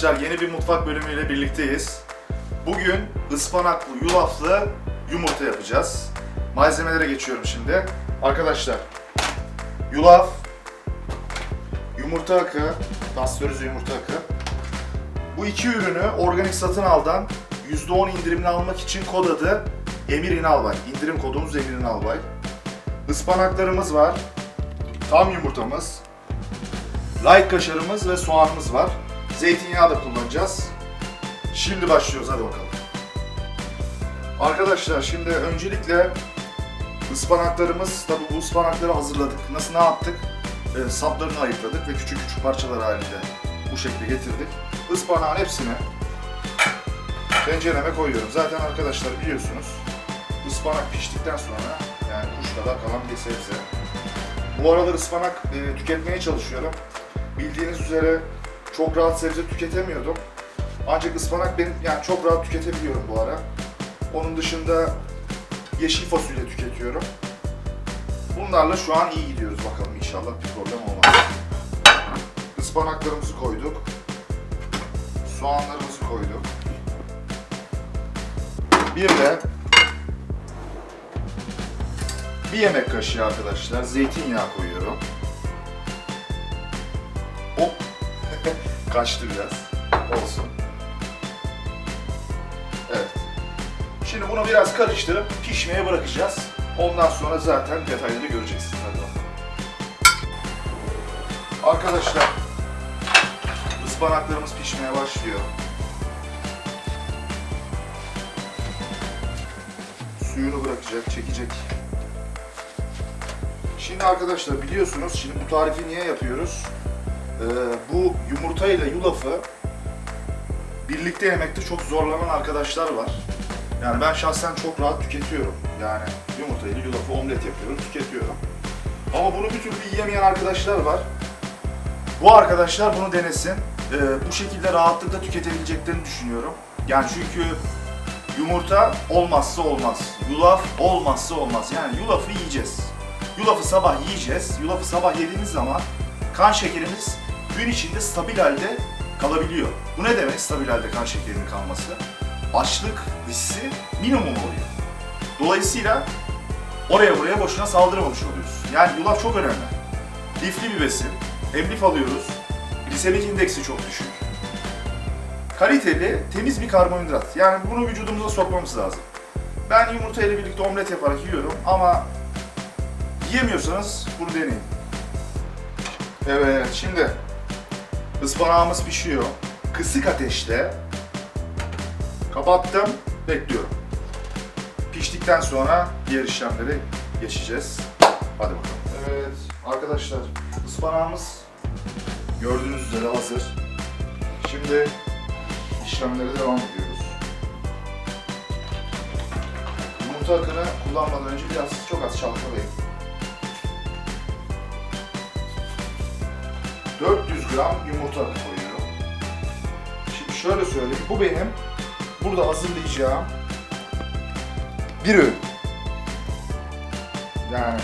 Arkadaşlar yeni bir mutfak bölümüyle birlikteyiz. Bugün ıspanaklı, yulaflı yumurta yapacağız. Malzemelere geçiyorum şimdi. Arkadaşlar, yulaf, yumurta akı, pastörize yumurta akı. Bu iki ürünü organik satın aldan %10 indirimli almak için kod adı Emir İnalbay. İndirim kodumuz Emir İnalbay. Ispanaklarımız var. Tam yumurtamız. Light kaşarımız ve soğanımız var. Zeytinyağı da kullanacağız. Şimdi başlıyoruz hadi bakalım. Arkadaşlar şimdi öncelikle ıspanaklarımız, tabi bu ıspanakları hazırladık. Nasıl ne yaptık? Ee, saplarını ayıkladık ve küçük küçük parçalar halinde bu şekilde getirdik. Ispanağın hepsini tencereme koyuyorum. Zaten arkadaşlar biliyorsunuz ıspanak piştikten sonra yani kuş kadar kalan bir sebze. Bu aralar ıspanak e, tüketmeye çalışıyorum. Bildiğiniz üzere çok rahat sebze tüketemiyordum. Ancak ıspanak benim yani çok rahat tüketebiliyorum bu ara. Onun dışında yeşil fasulye tüketiyorum. Bunlarla şu an iyi gidiyoruz bakalım inşallah bir problem olmaz. Ispanaklarımızı koyduk. Soğanlarımızı koyduk. Bir de bir yemek kaşığı arkadaşlar zeytinyağı koyuyorum. Kaçtı biraz. Olsun. Evet. Şimdi bunu biraz karıştırıp pişmeye bırakacağız. Ondan sonra zaten detayları göreceksiniz. Hadi bakalım. Arkadaşlar, ıspanaklarımız pişmeye başlıyor. Suyunu bırakacak, çekecek. Şimdi arkadaşlar biliyorsunuz, şimdi bu tarifi niye yapıyoruz? Ee, bu yumurta ile yulafı birlikte yemekte çok zorlanan arkadaşlar var. Yani ben şahsen çok rahat tüketiyorum. Yani yumurta ile yulafı omlet yapıyorum, tüketiyorum. Ama bunu bir türlü yiyemeyen arkadaşlar var. Bu arkadaşlar bunu denesin. Ee, bu şekilde rahatlıkla tüketebileceklerini düşünüyorum. Yani çünkü yumurta olmazsa olmaz. Yulaf olmazsa olmaz. Yani yulafı yiyeceğiz. Yulafı sabah yiyeceğiz. Yulafı sabah yediğimiz zaman kan şekerimiz gün içinde stabil halde kalabiliyor. Bu ne demek stabil halde kan şekerinin kalması? Açlık hissi minimum oluyor. Dolayısıyla oraya buraya boşuna saldırmamış oluyoruz. Yani yulaf çok önemli. Lifli bir besin. Hem lif alıyoruz. Glisemik indeksi çok düşük. Kaliteli, temiz bir karbonhidrat. Yani bunu vücudumuza sokmamız lazım. Ben yumurta ile birlikte omlet yaparak yiyorum ama yiyemiyorsanız bunu deneyin. Evet, şimdi ıspanağımız pişiyor. Kısık ateşte kapattım, bekliyorum. Piştikten sonra diğer işlemlere geçeceğiz. Hadi bakalım. Evet, arkadaşlar ıspanağımız gördüğünüz üzere hazır. Şimdi işlemlere devam ediyoruz. Yumurta akını kullanmadan önce biraz çok az çalkalayın. 400 gram yumurta koyuyorum. Şimdi şöyle söyleyeyim, bu benim burada hazırlayacağım bir öğün. Yani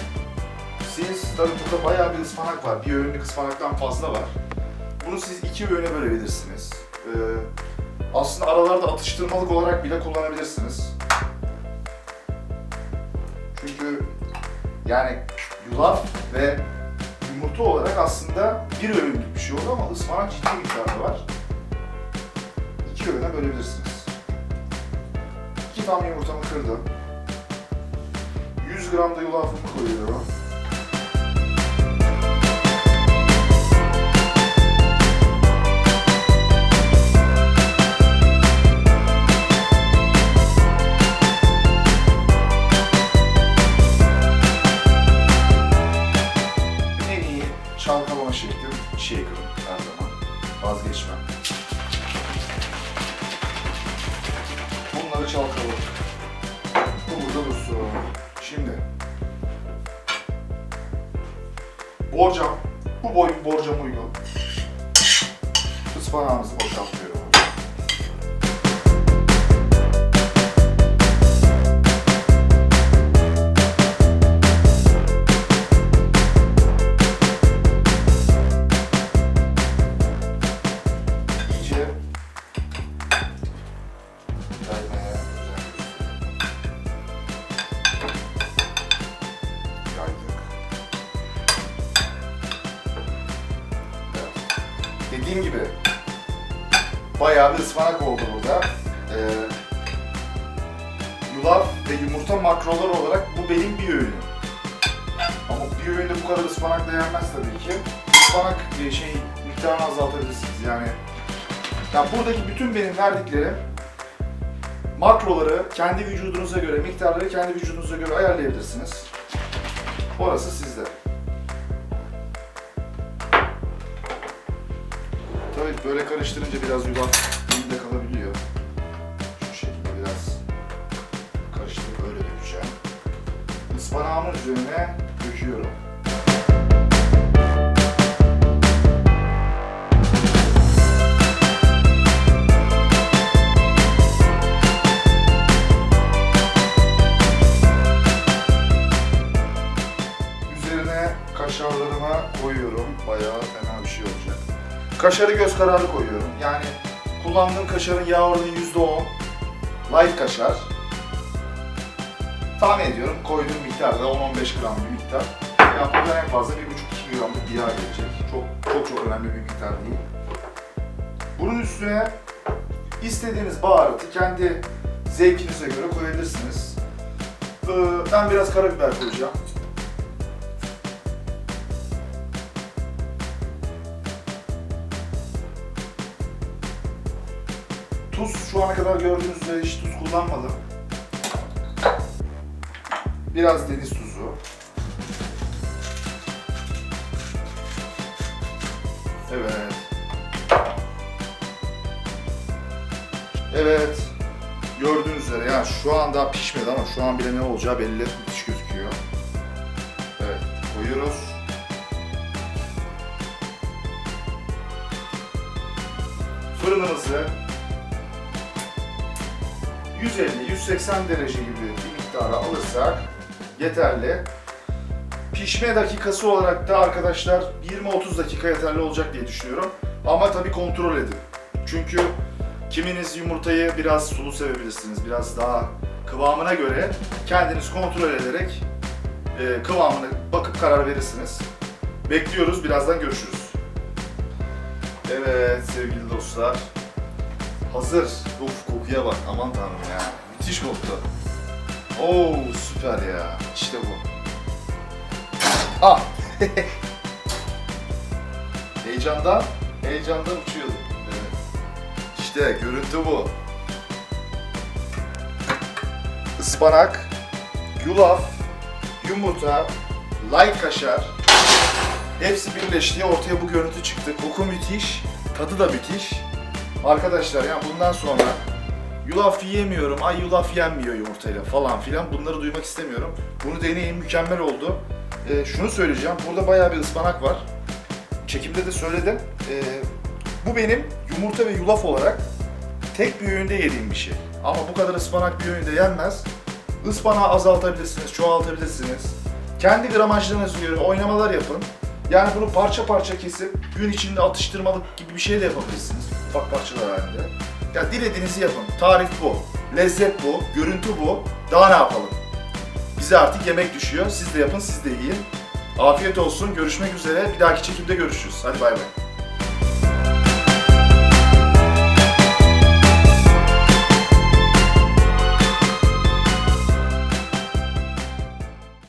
siz tabii burada bayağı bir ıspanak var. Bir öğünlük ıspanaktan fazla var. Bunu siz iki öğüne bölebilirsiniz. Ee, aslında aralarda atıştırmalık olarak bile kullanabilirsiniz. Çünkü yani yulaf ve yumurta olarak aslında bir öğünlük bir şey oldu ama ıspanak ciddi miktarda var. İki öğüne bölebilirsiniz. İki tam yumurtamı kırdım. 100 gram da yulafımı koyuyorum. Çalkalama şeklim shaker'ım her zaman. Vazgeçmem. Bunları çalkaladık. Bu burada dursun. Şimdi borcam, bu boy borcam uygun. Ispanağımızı boşaltıyorum. Bayağı bir ıspanak oldu burada. Ee, yulaf ve yumurta makrolar olarak bu benim bir öğünüm. Ama bir öğünde bu kadar ıspanak da yenmez tabii ki. Ispanak e, şey miktarını azaltabilirsiniz yani. Yani buradaki bütün benim verdiklerim makroları kendi vücudunuza göre, miktarları kendi vücudunuza göre ayarlayabilirsiniz. Orası sizde. Tabii böyle karıştırınca biraz yulaf elinde kalabiliyor. Şu şekilde biraz karıştırıp öyle dökeceğim. Ispanağımın üzerine döküyorum. Üzerine kaşarlarımı koyuyorum. Bayağı fena bir şey olacak. Kaşarı göz kararı koyuyorum. Yani kullandığım kaşarın yağ oranı %10. Light kaşar. Tahmin ediyorum koyduğum miktar da 10-15 gram bir miktar. Yani buradan en fazla 1,5-2 gramlık bir yağ gelecek. Çok çok çok önemli bir miktar değil. Bunun üstüne istediğiniz baharatı kendi zevkinize göre koyabilirsiniz. Ee, ben biraz karabiber koyacağım. Tuz şu ana kadar gördüğünüz üzere hiç tuz kullanmadım. Biraz deniz tuzu. Evet. Evet. Gördüğünüz üzere yani şu an daha pişmedi ama şu an bile ne olacağı belli. Müthiş gözüküyor. Evet. Koyuyoruz. Fırınımızı 150-180 derece gibi bir miktara alırsak yeterli. Pişme dakikası olarak da arkadaşlar 20-30 dakika yeterli olacak diye düşünüyorum. Ama tabii kontrol edin. Çünkü kiminiz yumurtayı biraz sulu sevebilirsiniz. Biraz daha kıvamına göre kendiniz kontrol ederek e, kıvamını bakıp karar verirsiniz. Bekliyoruz. Birazdan görüşürüz. Evet sevgili dostlar. Hazır. Of kokuya bak aman tanrım ya. Müthiş koktu. Oo süper ya. İşte bu. Ah. heyecandan, heyecandan uçuyordum. Evet. İşte görüntü bu. Ispanak, yulaf, yumurta, light kaşar. Hepsi birleşti. Ortaya bu görüntü çıktı. Koku müthiş, tadı da müthiş. Arkadaşlar yani bundan sonra yulaf yiyemiyorum, ay yulaf yenmiyor yumurtayla falan filan bunları duymak istemiyorum. Bunu deneyin mükemmel oldu. Ee, şunu söyleyeceğim, burada bayağı bir ıspanak var. Çekimde de söyledim. Ee, bu benim yumurta ve yulaf olarak tek bir öğünde yediğim bir şey. Ama bu kadar ıspanak bir öğünde yenmez. Ispanağı azaltabilirsiniz, çoğaltabilirsiniz. Kendi gramajlarınıza göre oynamalar yapın. Yani bunu parça parça kesip gün içinde atıştırmalık gibi bir şey de yapabilirsiniz. Ufak parçalar halinde. Ya dilediğinizi yapın. Tarif bu. Lezzet bu. Görüntü bu. Daha ne yapalım? Bize artık yemek düşüyor. Siz de yapın, siz de yiyin. Afiyet olsun. Görüşmek üzere. Bir dahaki çekimde görüşürüz. Hadi bay bay.